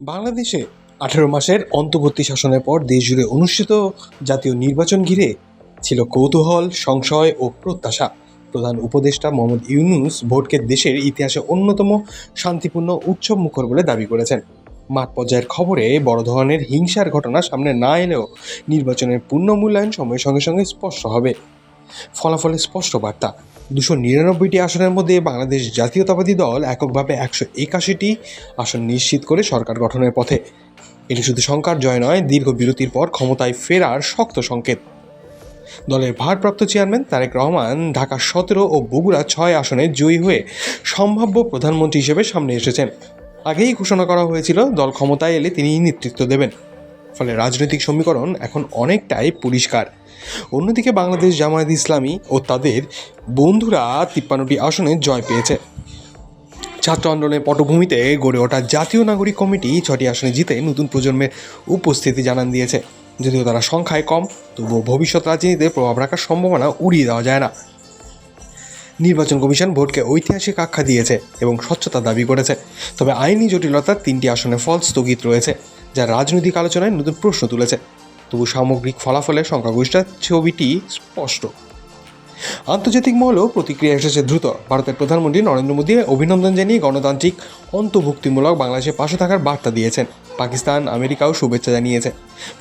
বাংলাদেশে আঠেরো মাসের অন্তর্বর্তী শাসনের পর দেশজুড়ে অনুষ্ঠিত জাতীয় নির্বাচন ঘিরে ছিল কৌতূহল, সংশয় ও প্রত্যাশা। প্রধান উপদেষ্টা মোহাম্মদ ইউনুস ভোটকে দেশের ইতিহাসে অন্যতম শান্তিপূর্ণ উৎসব মুখর বলে দাবি করেছেন। মাঠ পর্যায়ের খবরে বড় ধরনের হিংসার ঘটনা সামনে না এলেও নির্বাচনের পূর্ণ মূল্যায়ন সময়ের সঙ্গে সঙ্গে স্পষ্ট হবে। ফলাফলে স্পষ্ট বার্তা। দুশো নিরানব্বইটি আসনের মধ্যে বাংলাদেশ জাতীয়তাবাদী দল এককভাবে একশো একাশিটি আসন নিশ্চিত করে সরকার গঠনের পথে। এটি শুধু সংখ্যার জয় নয়, দীর্ঘ বিরতির পর ক্ষমতায় ফেরার শক্ত সংকেত। দলের ভারপ্রাপ্ত চেয়ারম্যান তারেক রহমান ঢাকা সতেরো ও বগুড়া ছয় আসনে জয়ী হয়ে সম্ভাব্য প্রধানমন্ত্রী হিসেবে সামনে এসেছেন। আগেই ঘোষণা করা হয়েছিল, দল ক্ষমতায় এলে তিনি নেতৃত্ব দেবেন। ফলে রাজনৈতিক সমীকরণ এখন অনেকটাই পরিষ্কার। অন্যদিকে বাংলাদেশ জামায়াত ইসলামী ও তাদের বন্ধুরা তিপ্পান্নটি আসনে জয় পেয়েছে। ছাত্র আন্দোলনের পটভূমিতে গড়ে ওঠা জাতীয় নাগরিক কমিটি ছটি আসনে জিতে নতুন প্রজন্মের উপস্থিতি জানান দিয়েছে। যদিও তারা সংখ্যায় কম, তবুও ভবিষ্যৎ রাজনীতিতে প্রভাব রাখার সম্ভাবনা উড়িয়ে দেওয়া যায় না। নির্বাচন কমিশন ভোটকে ঐতিহাসিক আখ্যা দিয়েছে এবং স্বচ্ছতা দাবি করেছে। তবে আইনি জটিলতার তিনটি আসনে ফল স্থগিত রয়েছে। যা রাজনৈতিক আলোচনায় নতুন প্রশ্ন তুলেছে। তবু সামগ্রিক ফলাফলে সংখ্যাগরিষ্ঠের ছবিটি স্পষ্ট। আন্তর্জাতিক মহলেও প্রতিক্রিয়া এসেছে দ্রুত। ভারতের প্রধানমন্ত্রী নরেন্দ্র মোদী অভিনন্দন জানিয়ে গণতান্ত্রিক অন্তর্ভুক্তিমূলক বাংলাদেশের পাশে থাকার বার্তা দিয়েছেন। পাকিস্তান, আমেরিকাও শুভেচ্ছা জানিয়েছে।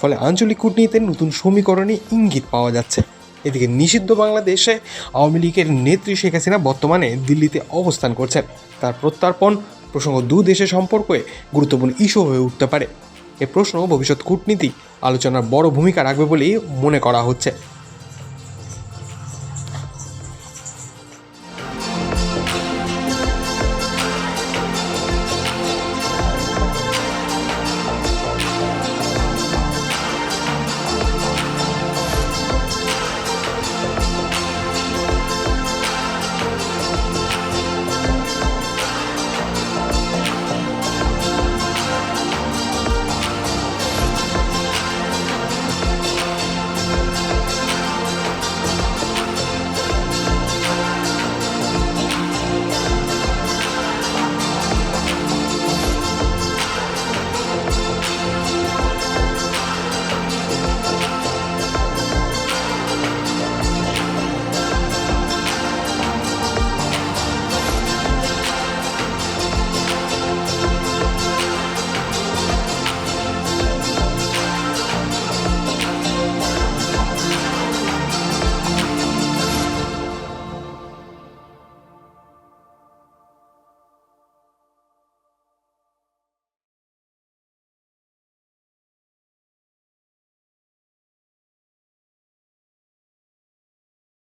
ফলে আঞ্চলিক কূটনীতির নতুন সমীকরণে ইঙ্গিত পাওয়া যাচ্ছে। এদিকে নিষিদ্ধ বাংলাদেশে আওয়ামী লীগের নেত্রী শেখ হাসিনা বর্তমানে দিল্লিতে অবস্থান করছেন। তার প্রত্যার্পণ প্রসঙ্গ দু দেশের সম্পর্কে গুরুত্বপূর্ণ ইস্যু হয়ে উঠতে পারে। এ প্রশ্ন ভবিষ্যৎ কূটনীতি আলোচনার বড় ভূমিকা রাখবে বলেই মনে করা হচ্ছে।